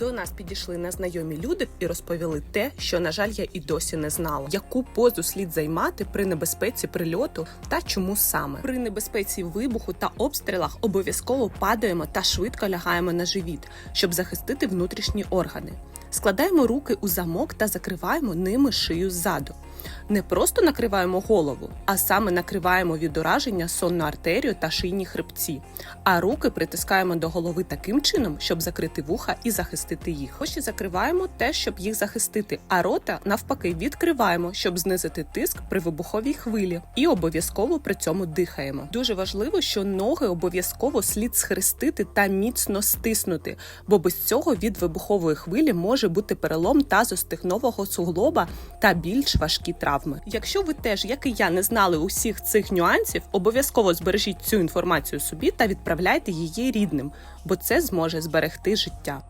До нас підійшли незнайомі люди і розповіли те, що на жаль я і досі не знала. Яку позу слід займати при небезпеці прильоту та чому саме при небезпеці вибуху та обстрілах обов'язково падаємо та швидко лягаємо на живіт, щоб захистити внутрішні органи. Складаємо руки у замок та закриваємо ними шию ззаду. Не просто накриваємо голову, а саме накриваємо від ураження сонну артерію та шийні хребці, а руки притискаємо до голови таким чином, щоб закрити вуха і захистити їх. Очі закриваємо теж, щоб їх захистити, а рота навпаки відкриваємо, щоб знизити тиск при вибуховій хвилі, і обов'язково при цьому дихаємо. Дуже важливо, що ноги обов'язково слід схрестити та міцно стиснути, бо без цього від вибухової хвилі може бути перелом тазостегнового суглоба та більш важкі травми. Якщо ви теж, як і я, не знали усіх цих нюансів, обов'язково збережіть цю інформацію собі та відправляйте її рідним, бо це зможе зберегти життя.